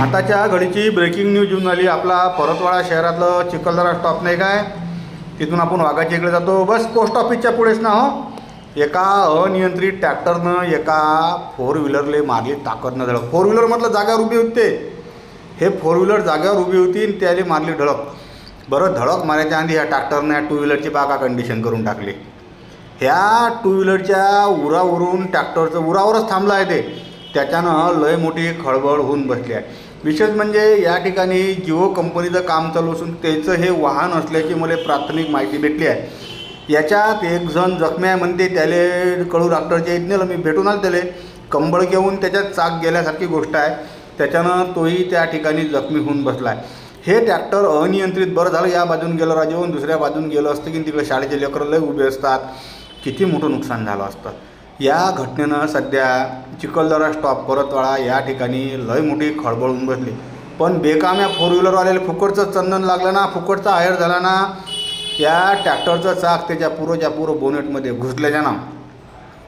आताच्या घडीची breaking news येऊन आली आपला परतवाडा शहरातलं चिखलदरा स्टॉप नाही काय? तिथून आपण वाघाच्या इकडे जातो. बस पोस्ट ऑफिसच्या पुढेच ना हो. एका अनियंत्रित ट्रॅक्टरनं एका फोर व्हीलरले मारली ताकदनं धडक. फोर व्हीलर म्हटलं जाग्यावर उभी होते हे फोर व्हीलर जाग्यावर उभी होती आणि त्याने मारली धडक. बरं धडक मारायच्या आधी ह्या ट्रॅक्टरनं या टू व्हीलरची बागा कंडिशन करून टाकली. ह्या टू व्हीलरच्या उरावरून ट्रॅक्टरचं उरावरच थांबलं आहे ते. त्याच्यानं लय मोठी खळबळ होऊन बसली आहे. विशेष म्हणजे या ठिकाणी जिओ कंपनीचं काम चालू असून त्याचं हे वाहन असल्याची मला प्राथमिक माहिती भेटली आहे. याच्यात एक जण जखमी आहे म्हणते त्याले कळू डॉक्टरच्या इथं नेलं मी भेटून आलं त्याले. कंबळ घेऊन त्याच्यात चाक गेल्यासारखी गोष्ट आहे. त्याच्यानं तोही त्या ठिकाणी जखमी होऊन बसला आहे. हे ट्रॅक्टर अनियंत्रित बरं झालं. या बाजून गेलं राजेवून दुसऱ्या बाजून गेलं असतं की तिकडे शाळेचे लेकरं लय उभे असतात. किती मोठं नुकसान झालं असतं. या घटनेनं सध्या चिखलदरा स्टॉप परतवाडा या ठिकाणी लय मोठी खळबळ होऊन बसली. पण बेकाम्या फोर व्हीलरवाल्याला फुकटचं चंदन लागलं ना फुकटचा आहेर झाला ना या ट्रॅक्टरचं चाक त्याच्या पुरोच्या पुरं बोनेटमध्ये घुसल्याच्या ना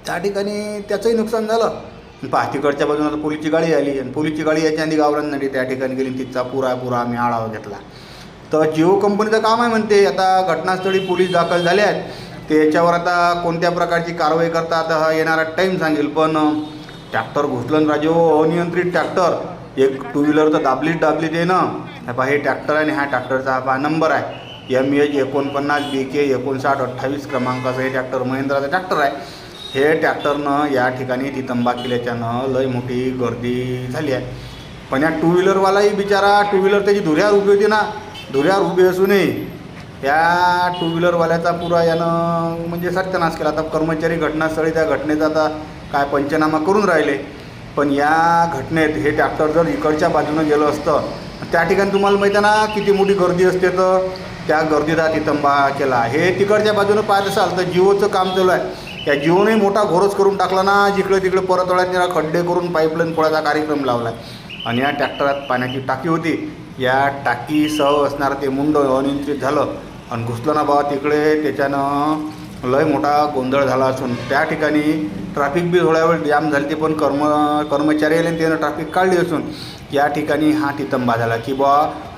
त्या ठिकाणी त्याचंही नुकसान झालं. पहा तिकडच्या बाजूला पोलीसची गाडी आली आणि पोलीसची गाडी याच्या आधी गावरांसाठी त्या ठिकाणी गेली तिचा पुरा पुरा आम्ही आढावा घेतला. तर जिओ कंपनीचं काम आहे म्हणते आता घटनास्थळी पोलीस दाखल झाले आहेत. ते याच्यावर आता कोणत्या प्रकारची कारवाई करतात हा येणारा टाईम सांगेल पण ट्रॅक्टर घुसलं राजे अनियंत्रित ट्रॅक्टर एक टू व्हीलर तर दाबलीच दाबली ते ना हे पहा हे ट्रॅक्टर आणि हा ट्रॅक्टरचा हा पहा नंबर आहे. एम एच एकोणपन्नास बी के एकोणसाठ अठ्ठावीस क्रमांकाचं हे ट्रॅक्टर महिंद्राचं ट्रॅक्टर आहे. हे ट्रॅक्टरनं या ठिकाणी ती तंबा केल्याच्यानं लय मोठी गर्दी झाली आहे. पण या टू व्हीलरवालाही बिचारा टू व्हीलर त्याची धुऱ्यावर उभी होती ना. धुऱ्यावर उभी असूनही या टू व्हीलरवाल्याचा पुरा यानं म्हणजे सत्यानाश केला. आता कर्मचारी घटनास्थळी त्या घटनेचा आता काय पंचनामा करून राहिले. पण या घटनेत हे ट्रॅक्टर जर इकडच्या बाजूनं गेलं असतं त्या ठिकाणी तुम्हाला माहिती आहे ना किती मोठी गर्दी असते तर? त्या गर्दीचा तितंबा केला. हे तिकडच्या बाजूनं पाहत असाल तर जिओचं काम चालू आहे. या जिओने मोठा घोरच करून टाकला ना जिकडे तिकडे परतवळ्यात त्याला खड्डे करून पाईपलाईन पोळाचा कार्यक्रम लावला आहे आणि या ट्रॅक्टरात पाण्याची टाकी होती. या टाकीसह असणारं ते मुंड अनियंत्रित झालं. आणि घुसलं ना बाबा तिकडे त्याच्यानं लय मोठा गोंधळ झाला असून. त्या ठिकाणी ट्रॅफिक बी थोड्या वेळ जाम झाली ती पण कर्म कर्मचारी आले त्यानं ट्रॅफिक काढली असून. या ठिकाणी हा तितंबा झाला की बा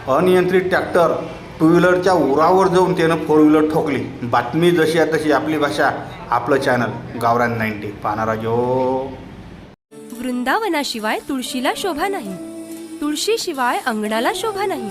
अनियंत्रित ट्रॅक्टर टू व्हीलरच्या उरावर जाऊन त्यानं फोर व्हीलर ठोकली. बातमी जशी आहे तशी आपली भाषा आपलं चॅनल गावरान नाईन्टी. पाहणारा जो. वृंदावनाशिवाय तुळशीला शोभा नाही. तुळशीशिवाय अंगणाला शोभा नाही.